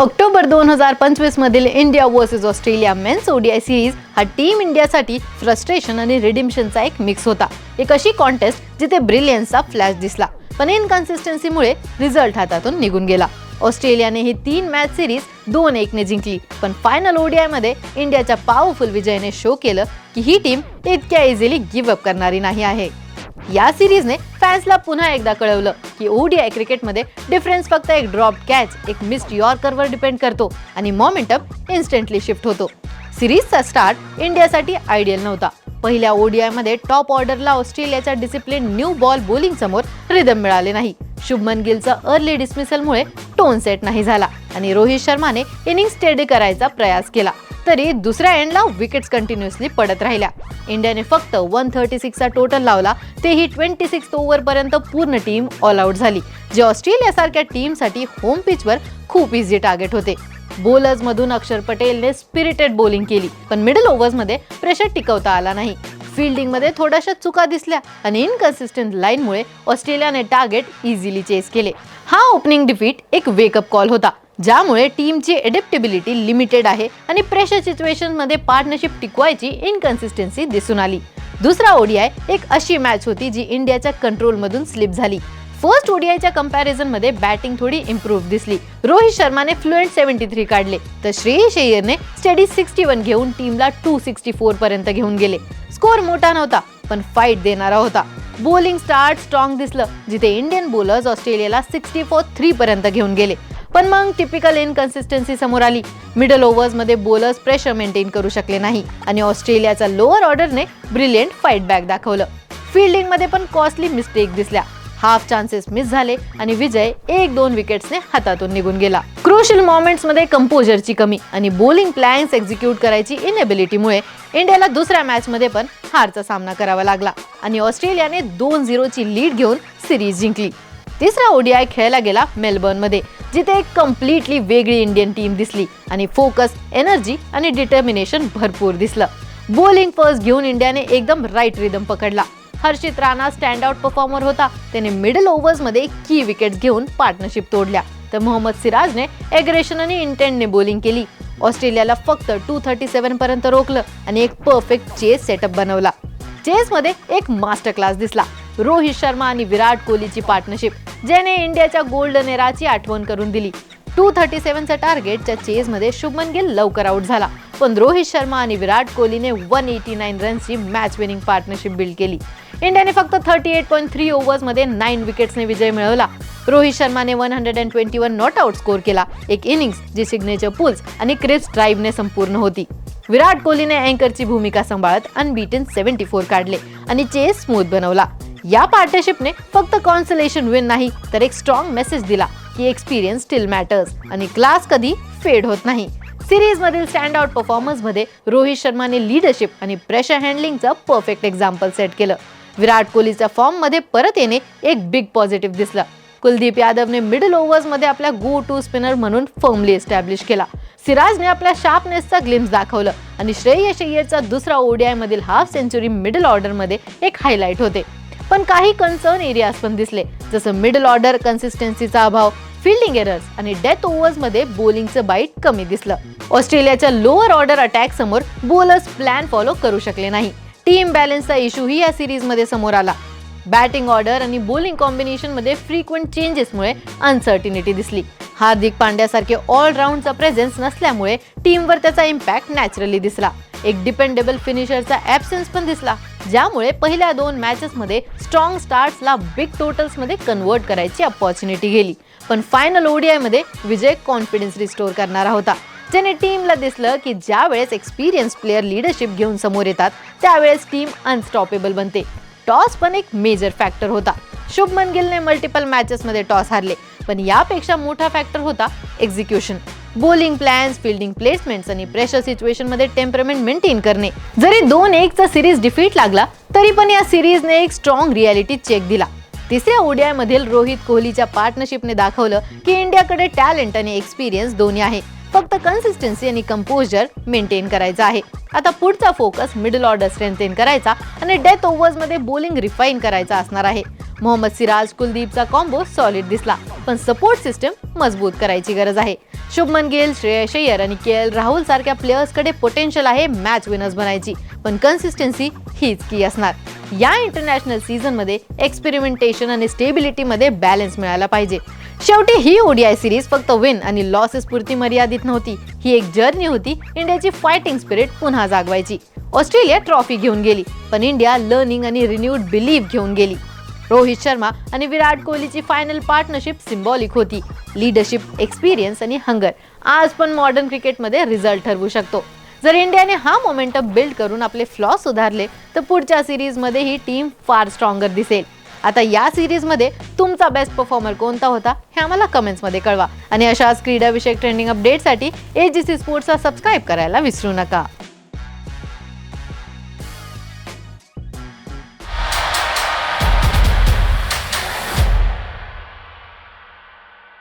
October दोन हजार पंचवीस मधील India versus Australia men's ODI series हा टीम इंडियासाठी फ्रस्ट्रेशन आणि रिडिम्शनचा एक मिक्स होता. एक अशी कॉन्टेस्ट जिथे ब्रिलियन्सचा फ्लॅश दिसला पण इनकन्सिस्टन्सीमुळे रिझल्ट हातातून निघून गेला. ऑस्ट्रेलियाने ही तीन मॅच सिरीज दोन एकने जिंकली पण फायनल ओडीआयमध्ये इंडियाच्या पॉवरफुल विजयाने शो केलं की ही टीम इतक्या इझिली गिव्ह अप करणारी नाही आहे. या सिरीजने फॅन्सला पुन्हा एकदा कळवलं की ओडीआय क्रिकेटमध्ये डिफरन्स फक्त एक ड्रॉप कॅच एक मिस्ड यॉर्करवर डिपेंड करतो आणि मोमेंटम इन्स्टंटली शिफ्ट होतो. सिरीजचा स्टार्ट इंडियासाठी आयडियल नव्हता. पहिल्या ओडीआयमध्ये टॉप ऑर्डरला ऑस्ट्रेलियाच्या डिसिप्लिन न्यू बॉल बोलिंग समोर रिदम मिळाले नाही. शुभमन गिलचा अर्ली डिसमिसलमुळे टोन सेट नाही झाला आणि रोहित शर्माने इनिंग स्टेडी करायचा प्रयास केला. तरी दुसऱ्या एंडला विकेट्स कंटिन्युअसली पडत राहिल्या. इंडियाने फक्त वन थर्टी सिक्सचा टोटल लावला तेही ट्वेंटी सिक्स ओव्हरपर्यंत पूर्ण टीम ऑल आउट झाली जे ऑस्ट्रेलियासारख्या टीमसाठी होम पिचवर खूप इझी टार्गेट होते. बॉलर्स मधून अक्षर पटेलने स्पिरिटेड बॉलिंग केली पण मिडल ओव्हर्समध्ये प्रेशर टिकवता आला नाही. फिल्डिंगमध्ये थोड्याशा चुका दिसल्या आणि इनकन्सिस्टंट लाईनमुळे ऑस्ट्रेलियाने टार्गेट इझिली चेस केले. हा ओपनिंग डिफीट एक वेकअप कॉल होता. ज्यामुळे टीमची एडेप्टेबिलिटी लिमिटेड आहे आणि प्रेशर सिच्युएशनमध्ये पार्टनरशिप टिकवायची इनकन्सिस्टन्सी दिसून आली. दुसरा ओडीआय एक अशी मॅच होती जी इंडियाच्या कंट्रोलमधून स्लिप झाली. फर्स्ट ओडीआयच्या कंपॅरिझनमध्ये बॅटिंग थोडी इम्प्रूव्ह दिसली. रोहित शर्माने फ्लुएंट सेव्हन्टी थ्री काढले तर श्रेयस अय्यरने स्टडी सिक्स्टी वन घेऊन टीमला टू सिक्स्टी फोर पर्यंत घेऊन गेले. स्कोर मोठा नव्हता पण फाईट देणारा होता. बॉलिंग स्टार्ट स्ट्रॉंग दिसलं जिथे इंडियन बॉलर्स ऑस्ट्रेलियाला सिक्स्टी फोर थ्री पर्यंत घेऊन गेले. पण मग टिपिकल इनकन्सिस्टन्सी समोर आली. मिडल ओव्हर्समध्ये बोलर्स प्रेशर मेंटेन करू शकले नाही आणि ऑस्ट्रेलियाचा लोअर ऑर्डरने ब्रिलियंट फाईट बॅक दाखवलं. फिल्डिंगमध्ये पण कॉस्टली मिस्टेक दिसल्या. हाफ चान्सेस मिस झाले आणि विजय एक दोन विकेट्सने हातातून निघून गेला. क्रुशियल मोमेंट्समध्ये कंपोजरची कमी आणि बॉलिंग प्लॅन्स एक्झिक्यूट करायची इनएबिलिटीमुळे इंडियाला दुसऱ्या मॅचमध्ये पण हारचा सामना करावा लागला आणि ऑस्ट्रेलियाने दोन झिरोची लीड घेऊन सिरीज जिंकली. तिसरा ओडीआय खेळला गेला मेलबर्नमध्ये जिथे एक कम्प्लिटली वेगळी इंडियन टीम दिसली आणि फोकस एनर्जी आणि डिटर्मिनेशन भरपूर दिसलं. बॉलिंग फर्स्ट घेऊन इंडियाने एकदम राईट रिदम पकडला. Harshit Rana stand out performer होता. त्याने मिडल ओव्हर्समध्ये की विकेट्स घेऊन पार्टनरशिप तोडल्या. तर मोहम्मद सिराजने एग्रेशन आणि इंटेंटने बॉलिंग केली. ऑस्ट्रेलियाला फक्त टू थर्टी सेव्हन पर्यंत रोखलं आणि एक परफेक्ट चेस सेटअप बनवला. चेसमध्ये एक मास्टर क्लास दिसला. रोहित शर्मा आणि विराट कोहलीची पार्टनरशिप ज्याने इंडियाच्या गोल्डन एराची आठवण करून दिली. टू थर्टी सेव्हनचा टार्गेटच्या चेजमध्ये शुभमन गिल लवकर आउट झाला. पण रोहित शर्मा आणि विराट कोहलीने वन एटी नाईन रन्सची मॅच विनिंग पार्टनरशिप बिल्ड केली. इंडियाने फक्त थर्टी एट पॉईंट थ्री ओव्हर्समध्ये नाईन विकेट्सने विजय मिळवला. रोहित शर्माने one hundred and twenty one not out score केला. एक इनिंग्स जी सिग्नेचर पुल्स आणि क्रिस ड्राईव्हने संपूर्ण होती. विराट कोहलीने अँकरची भूमिका सांभाळत अनबीटन सेव्हन्टी फोर काढले आणि चेस स्मूथ बनवला. या पार्टनरशिपने फक्त कॉन्सलेशन विन नाही तर एक स्ट्रॉंग मेसेज दिला की एक्सपिरियन्स स्टील मॅटर्स आणि क्लास कधी फेड होत नाही. सिरीज मधील स्टँड आउट परफॉर्मन्समध्ये रोहित शर्माने लिडरशिप आणि प्रेशर हँडलिंगचं परफेक्ट एक्झाम्पल सेट केलं. विराट कोहलीच्या फॉर्ममध्ये परत येणे एक बिग पॉझिटिव्ह दिसलं. कुलदीप यादवने मिडल ओव्हर्समध्ये आपल्या गो टू स्पिनर म्हणून फर्मली एस्टॅब्लिश केला. सिराजने आपल्या शार्पनेसचा ग्लिम्स दाखवलं आणि श्रेयस अय्यरचा दुसरा ओडीआय मधील हाफ सेंचुरी मिडल ऑर्डरमध्ये एक हायलाईट होते. पण काही कन्सर्न एरियाज पण दिसले. जसं मिडल ऑर्डर कन्सिस्टन्सीचा अभाव फिल्डिंग एरर्स आणि डेथ ओव्हर्समध्ये बॉलिंगचं बाईट कमी दिसलं. ऑस्ट्रेलियाच्या लोअर ऑर्डर अटॅक समोर बोलर्स प्लॅन फॉलो करू शकले नाही. टीम बॅलन्सचा इश्यूही या सिरीजमध्ये समोर आला. बॅटिंग ऑर्डर आणि बॉलिंग कॉम्बिनेशनमध्ये फ्रिक्वेंट चेंजेसमुळे अनसर्टिनिटी दिसली. हार्दिक पांड्यासारखे ऑलराऊंडचा प्रेझेन्स नसल्यामुळे टीमवर त्याचा इम्पॅक्ट नॅचरली दिसला. एक डिपेंडेबल फिनिशरचा ॲब्सेन्स पण दिसला ज्यामुळे पहिल्या दोन मॅचेसमध्ये स्ट्रॉंग स्टार्ट्सला बिग टोटल्समध्ये कन्वर्ट करायची अपॉर्च्युनिटी गेली. पण फायनल ओडीआयमध्ये विजय कॉन्फिडन्स रिस्टोअर करणारा होता. ज्याने टीमला दिसलं की ज्या वेळेस एक्सपिरियन्स प्लेअर लिडरशिप घेऊन समोर येतात त्यावेळेस टीम अनस्टॉपेबल बनते. टॉस पण एक मेजर फॅक्टर होता. शुभमन गिलने मल्टिपल मॅचेसमध्ये टॉस हारले पण यापेक्षा मोठा फॅक्टर होता execution bowling plans fielding placements आणि प्रेशर सिच्युएशनमध्ये टेम्परमेंट मेंटेन करणे. जरी दोन एकचा सिरीज डिफीट लागला तरी पण या सिरीजने एक स्ट्रॉंग रियालिटी चेक दिला. तिसऱ्या ओडीआय मधील रोहित कोहलीच्या पार्टनरशिपने दाखवलं की इंडियाकडे टॅलेंट आणि एक्सपिरियन्स दोन्ही आहे. फक्त कन्सिस्टन्सी आणि कंपोजर मेंटेन करायचा आहे. आता पुढचा फोकस मिडल ऑर्डर स्ट्रेंथेन करायचा आणि डेथ ओव्हर्समध्ये बोलिंग रिफाईन करायचा असणार आहे. मोहम्मद सिराज कुलदीपचा कॉम्बो सॉलिड दिसला. पण सपोर्ट सिस्टम मजबूत करायची गरज आहे. शुभमन गिल श्रेयस अय्यर आणि के एल राहुल सारख्या प्लेयर्सकडे पोटेन्शियल आहे मॅच विनर्स बनायची. पण कन्सिस्टन्सी हीच की असणार. या इंटरनॅशनल सीझनमध्ये एक्सपेरिमेंटेशन आणि स्टेबिलिटीमध्ये बॅलन्स मिळायला पाहिजे. शेवटी ही ओडीआय सिरीज फक्त विन आणि लॉसेस पुरती मर्यादित नव्हती. ही एक जर्नी होती. इंडियाची फायटिंग स्पिरिट पुन्हा जागवायची. ऑस्ट्रेलिया ट्रॉफी घेऊन गेली. पण इंडिया लर्निंग आणि रिन्यूड बिलीव्ह घेऊन गेली. रोहित शर्मा आणि विराट कोहलीची फायनल पार्टनरशिप सिम्बॉलिक होती. लीडरशिप एक्सपिरियन्स आणि हंगर आज पण मॉडर्न क्रिकेटमध्ये रिझल्ट ठरवू शकतो. जर इंडियाने हा मोमेंटम बिल्ड करून आपले फ्लॉ सुधारले तर पुढच्या सिरीजमध्ये ही टीम फार स्ट्रॉंगर दिसेल. आता या सिरीजमध्ये तुमचा बेस्ट परफॉर्मर कोणता होता हे आम्हाला कमेंट्समध्ये कळवा. आणि अशाच क्रीडाविषयक ट्रेंडिंग अपडेटसाठी ए जी सी स्पोर्ट्सला सबस्क्राईब करायला विसरू नका.